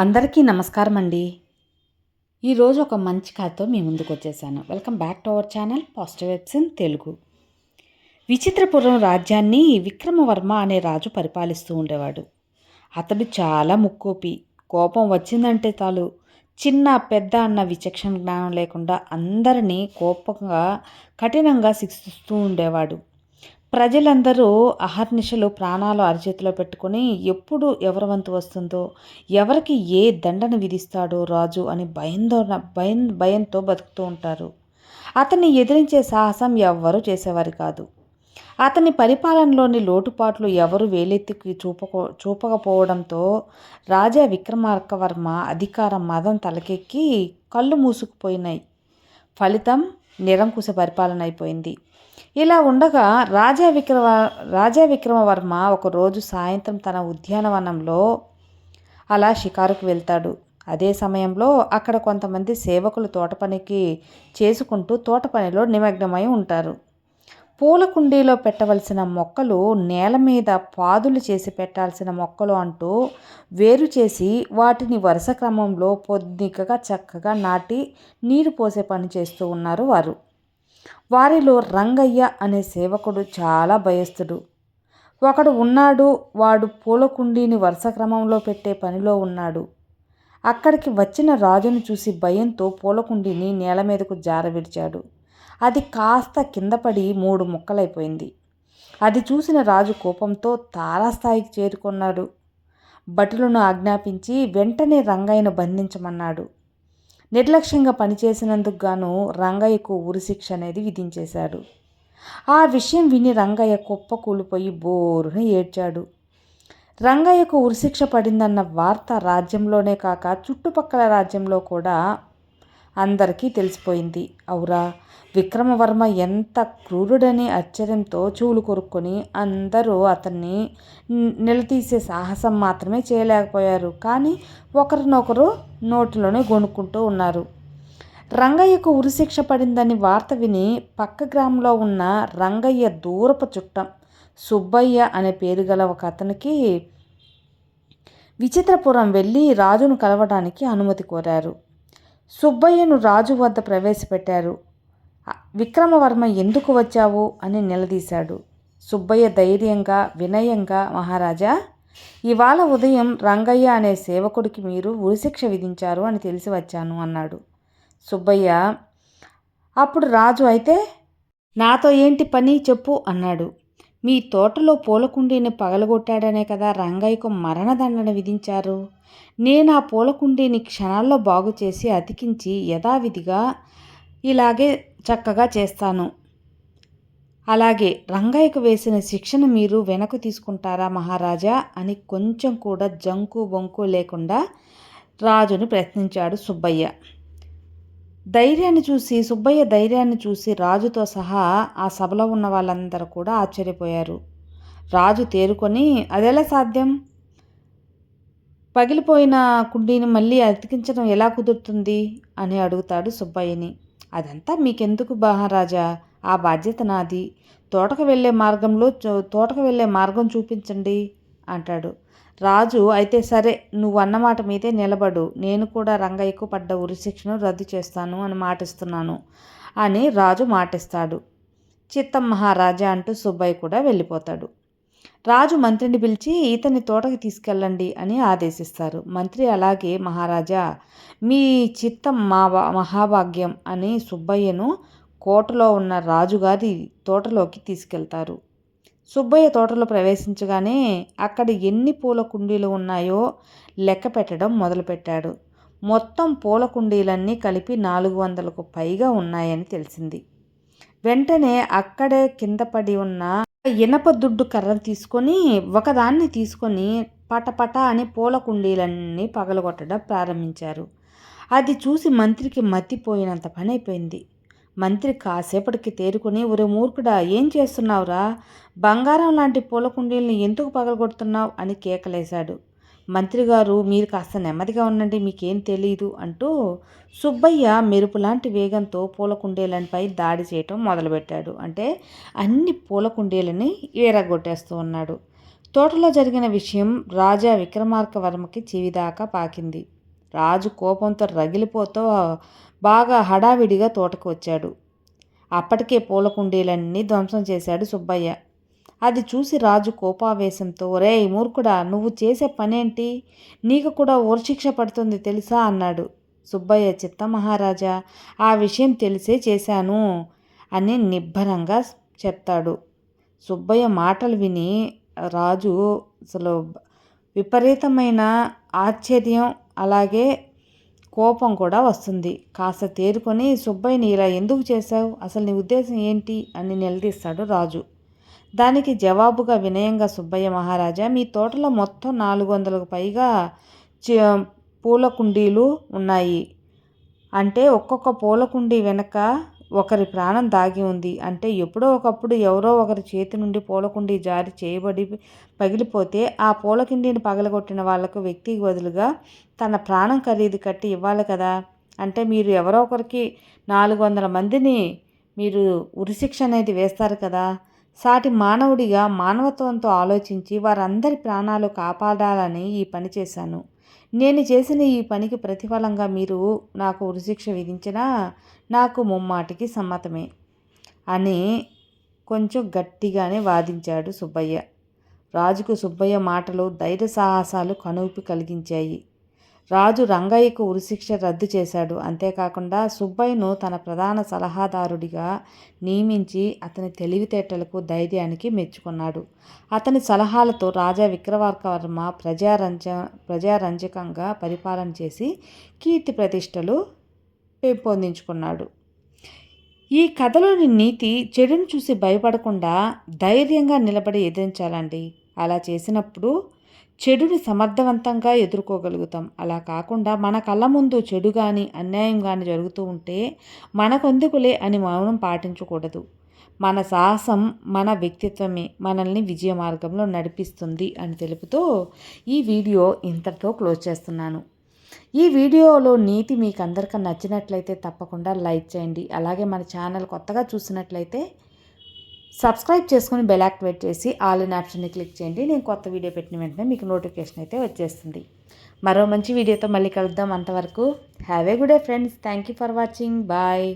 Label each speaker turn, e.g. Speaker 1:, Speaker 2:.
Speaker 1: అందరికీ నమస్కారం అండి ఈరోజు ఒక మంచి కథతో మీ ముందుకు వచ్చేసాను welcome back to our channel positive vibes in Telugu. Vichitrapuram రాజ్యాన్ని విక్రమవర్మ అనే రాజు పరిపాలిస్తూ ఉండేవాడు. అతడు చాలా ముక్కోపి. కోపం వచ్చిందంటే తాలు చిన్న పెద్ద అన్న విచక్షణ జ్ఞానం లేకుండా అందరినీ కోపంగా కఠినంగా శిక్షిస్తూ ఉండేవాడు. ప్రజలందరూ అహర్నిశలు ప్రాణాలు అరచేతిలో పెట్టుకొని ఎప్పుడు ఎవరి వంతు వస్తుందో ఎవరికి ఏ దండను విధిస్తాడో రాజు అని భయంతో భయం భయంతో బతుకుతూ ఉంటారు. అతన్ని ఎదిరించే సాహసం ఎవ్వరూ చేసేవారు కాదు. అతని పరిపాలనలోని లోటుపాట్లు ఎవరు వేలెత్తికి చూపకో చూపకపోవడంతో రాజా విక్రమార్కవర్మ అధికారం మదం తలకెక్కి కళ్ళు మూసుకుపోయినాయి. ఫలితం నిరంకుశ పరిపాలన అయిపోయింది. ఇలా ఉండగా రాజా విక్రమ రాజా విక్రమవర్మ ఒకరోజు సాయంత్రం తన ఉద్యానవనంలో అలా షికారుకు వెళ్తాడు. అదే సమయంలో అక్కడ కొంతమంది సేవకులు తోట పనికి చేసుకుంటూ తోట పనిలో నిమగ్నమై ఉంటారు. పూల కుండీలో పెట్టవలసిన మొక్కలు నేల మీద పాదులు చేసి పెట్టాల్సిన మొక్కలు అంటూ వేరు చేసి వాటిని వరుస క్రమంలో పొద్దికగా చక్కగా నాటి నీరు పోసే పని చేస్తూ ఉన్నారు వారు. వారిలో రంగయ్య అనే సేవకుడు చాలా భయస్థుడు. ఒకడు ఉన్నాడు వాడు పూలకుండీని వరుస క్రమంలో పెట్టే పనిలో ఉన్నాడు. అక్కడికి వచ్చిన రాజును చూసి భయంతో పూలకుండీని నేల మీదకు జారవిడిచాడు. అది కాస్త కిందపడి మూడు ముక్కలైపోయింది. అది చూసిన రాజు కోపంతో తారాస్థాయికి చేరుకున్నాడు. భటులను ఆజ్ఞాపించి వెంటనే రంగయ్యను బంధించమన్నాడు. నిర్లక్ష్యంగా పనిచేసినందుకు గాను రంగయ్యకు ఉరిశిక్ష అనేది విధించేశాడు. ఆ విషయం విని రంగయ్య కుప్ప కూలిపోయి బోరున ఏడ్చాడు. రంగయ్యకు ఉరిశిక్ష పడిందన్న వార్త రాజ్యంలోనే కాక చుట్టుపక్కల రాజ్యంలో కూడా అందరికీ తెలిసిపోయింది. అవురా విక్రమవర్మ ఎంత క్రూరుడని ఆశ్చర్యంతో చూలు కొరుక్కొని అందరూ అతన్ని నిలదీసే సాహసం మాత్రమే చేయలేకపోయారు. కానీ ఒకరినొకరు నోటిలోనే గొనుక్కుంటూ ఉన్నారు. రంగయ్యకు ఉరిశిక్ష పడిందని వార్త విని పక్క గ్రామంలో ఉన్న రంగయ్య దూరపు చుట్టం సుబ్బయ్య అనే పేరు గల ఒక అతనికి విచిత్రపురం వెళ్ళి రాజును కలవడానికి అనుమతి కోరారు. సుబ్బయ్యను రాజు వద్ద ప్రవేశపెట్టారు. విక్రమవర్మ ఎందుకు వచ్చావు? అని నిలదీశాడు. సుబ్బయ్య ధైర్యంగా వినయంగా మహారాజా ఇవాళ ఉదయం రంగయ్య అనే సేవకుడికి మీరు ఉరిశిక్ష విధించారు అని తెలిసి వచ్చాను అన్నాడు. సుబ్బయ్య అప్పుడు రాజు అయితే నాతో ఏంటి పని చెప్పు అన్నాడు. మీ తోటలో పూలకుండీని పగలగొట్టాడనే కదా రంగయ్యకు మరణదండన విధించారు. నేను ఆ పూలకుండీని క్షణాల్లో బాగు చేసి అతికించి యథావిధిగా ఇలాగే చక్కగా చేస్తాను. అలాగే రంగయ్యకు వేసిన శిక్షను మీరు వెనక్కు తీసుకుంటారా మహారాజా? అని కొంచెం కూడా జంకు బొంకు లేకుండా రాజుని ప్రశ్నించాడు సుబ్బయ్య. ధైర్యాన్ని చూసి సుబ్బయ్య ధైర్యాన్ని చూసి రాజుతో సహా ఆ సభలో ఉన్న వాళ్ళందరూ కూడా ఆశ్చర్యపోయారు. రాజు తేరుకొని అదెలా సాధ్యం? పగిలిపోయిన కుండీని మళ్ళీ అతికించడం ఎలా కుదురుతుంది? అని అడుగుతాడు సుబ్బయ్యని. అదంతా మీకెందుకు మహారాజా? ఆ బాధ్యత నాది. తోటకు వెళ్ళే మార్గంలో తోటకు వెళ్ళే మార్గం చూపించండి అంటాడు. రాజు అయితే సరే నువ్వు అన్నమాట మీదే నిలబడు. నేను కూడా రంగయ్యకు పడ్డ ఉరిశిక్షను రద్దు చేస్తాను అని మాటిస్తున్నాను అని రాజు మాటిస్తాడు. చిత్తం మహారాజా అంటూ సుబ్బయ్య కూడా వెళ్ళిపోతాడు. రాజు మంత్రిని పిలిచి ఇతని తోటకి తీసుకెళ్ళండి అని ఆదేశిస్తారు. మంత్రి అలాగే మహారాజా మీ చిత్తం మా మహాభాగ్యం అని సుబ్బయ్యను కోటలో ఉన్న రాజుగారి తోటలోకి తీసుకెళ్తారు. సుబ్బయ్య తోటలో ప్రవేశించగానే అక్కడ ఎన్ని పూల కుండీలు ఉన్నాయో లెక్క పెట్టడం మొదలుపెట్టాడు. మొత్తం పూల కుండీలన్నీ కలిపి నాలుగు వందలకు పైగా ఉన్నాయని తెలిసింది. వెంటనే అక్కడే కింద పడి ఉన్న ఇనప దుడ్డు కర్ర తీసుకొని ఒకదాన్ని తీసుకొని పటపట అని పూల కుండీలన్నీ పగలగొట్టడం ప్రారంభించారు. అది చూసి మంత్రికి మతిపోయినంత పని అయిపోయింది మంత్రి కాసేపటికి తేరుకుని ఒరే మూర్ఖుడా ఏం చేస్తున్నావురా? బంగారం లాంటి పూల కుండీల్ని ఎందుకు పగలగొడుతున్నావు? అని కేకలేశాడు. మంత్రిగారు మీరు కాస్త నెమ్మదిగా ఉండండి మీకేం తెలియదు అంటూ సుబ్బయ్య మెరుపు లాంటి వేగంతో పూల కుండీలపై దాడి చేయటం మొదలుపెట్టాడు. అంటే అన్ని పూల కుండీలని ఏరగొట్టేస్తూ ఉన్నాడు. తోటలో జరిగిన విషయం రాజా విక్రమార్కవర్మకి చెవిదాకా పాకింది. రాజు కోపంతో రగిలిపోతూ బాగా హడావిడిగా తోటకు వచ్చాడు. అప్పటికే పూల కుండీలన్నీ ధ్వంసం చేశాడు సుబ్బయ్య. అది చూసి రాజు కోపావేశంతో రే మూర్ఖుడా నువ్వు చేసే పనేంటి? నీకు కూడా ఊరశిక్ష పడుతుంది తెలుసా? అన్నాడు. సుబ్బయ్య చిత్త మహారాజా ఆ విషయం తెలిసే చేశాను అని నిబ్బరంగా చెప్తాడు. సుబ్బయ్య మాటలు విని రాజు అసలు విపరీతమైన ఆశ్చర్యం అలాగే కోపం కూడా వస్తుంది. కాస్త తేరుకొని సుబ్బయ్యని ఇలా ఎందుకు చేశావు? అసలు నీ ఉద్దేశం ఏంటి? అని నిలదీస్తాడు రాజు. దానికి జవాబుగా వినయంగా సుబ్బయ్య మహారాజా మీ తోటలో మొత్తం నాలుగు వందలకు పైగా పూల కుండీలు ఉన్నాయి. అంటే ఒక్కొక్క పూల కుండీ వెనక ఒకరి ప్రాణం దాగి ఉంది. అంటే ఎప్పుడో ఒకప్పుడు ఎవరో ఒకరి చేతి నుండి పూలకుండి జారి చేయబడి పగిలిపోతే ఆ పూలకిండిని పగలగొట్టిన వాళ్ళకు వ్యక్తికి బదులుగా తన ప్రాణం ఖరీదు కట్టి ఇవ్వాలి కదా. అంటే మీరు ఎవరో ఒకరికి నాలుగు వందల మందిని మీరు ఉరిశిక్ష అనేది వేస్తారు కదా. సాటి మానవుడిగా మానవత్వంతో ఆలోచించి వారందరి ప్రాణాలు కాపాడాలని ఈ పని చేశాను. నేను చేసిన ఈ పనికి ప్రతిఫలంగా మీరు నాకు ఉరిశిక్ష విధించినా నాకు ముమ్మాటికి సమ్మతమే అని కొంచెం గట్టిగానే వాదించాడు సుబ్బయ్య. రాజుకు సుబ్బయ్య మాటలు ధైర్య సాహసాలు కనువిపి కలిగించాయి. రాజు రంగయ్యకు ఉరిశిక్ష రద్దు చేశాడు. అంతేకాకుండా సుబ్బయ్యను తన ప్రధాన సలహాదారుడిగా నియమించి అతని తెలివితేటలకు ధైర్యానికి మెచ్చుకున్నాడు. అతని సలహాలతో రాజా విక్రమార్కవర్మ ప్రజారంజ ప్రజారంజకంగా పరిపాలన చేసి కీర్తి ప్రతిష్టలు పెంపొందించుకున్నాడు. ఈ కథలోని నీతి చెడును చూసి భయపడకుండా ధైర్యంగా నిలబడి ఎదిరించాలండి. అలా చేసినప్పుడు చెడుని సమర్థవంతంగా ఎదుర్కోగలుగుతాం. అలా కాకుండా మన కళ్ళ ముందు చెడు కానీ అన్యాయం కానీ జరుగుతూ ఉంటే మనకొందుకులే అని మౌనం పాటించకూడదు. మన సాహసం మన వ్యక్తిత్వమే మనల్ని విజయ మార్గంలో నడిపిస్తుంది అని తెలుపుతూ ఈ వీడియో ఇంతటితో క్లోజ్ చేస్తున్నాను. ఈ వీడియోలో నీతి మీకు అందరికీ నచ్చినట్లయితే తప్పకుండా లైక్ చేయండి. అలాగే మన ఛానల్ కొత్తగా చూసినట్లయితే సబ్స్క్రైబ్ చేసుకుని బెల్ యాక్టివేట్ చేసి ఆల్ ఇన్ ఆప్షన్ని క్లిక్ చేయండి. నేను కొత్త వీడియో పెట్టిన వెంటనే మీకు నోటిఫికేషన్ అయితే వచ్చేస్తుంది. మరో మంచి వీడియోతో మళ్ళీ కలుద్దాం. అంతవరకు have a good day friends. Thank you for watching. Bye.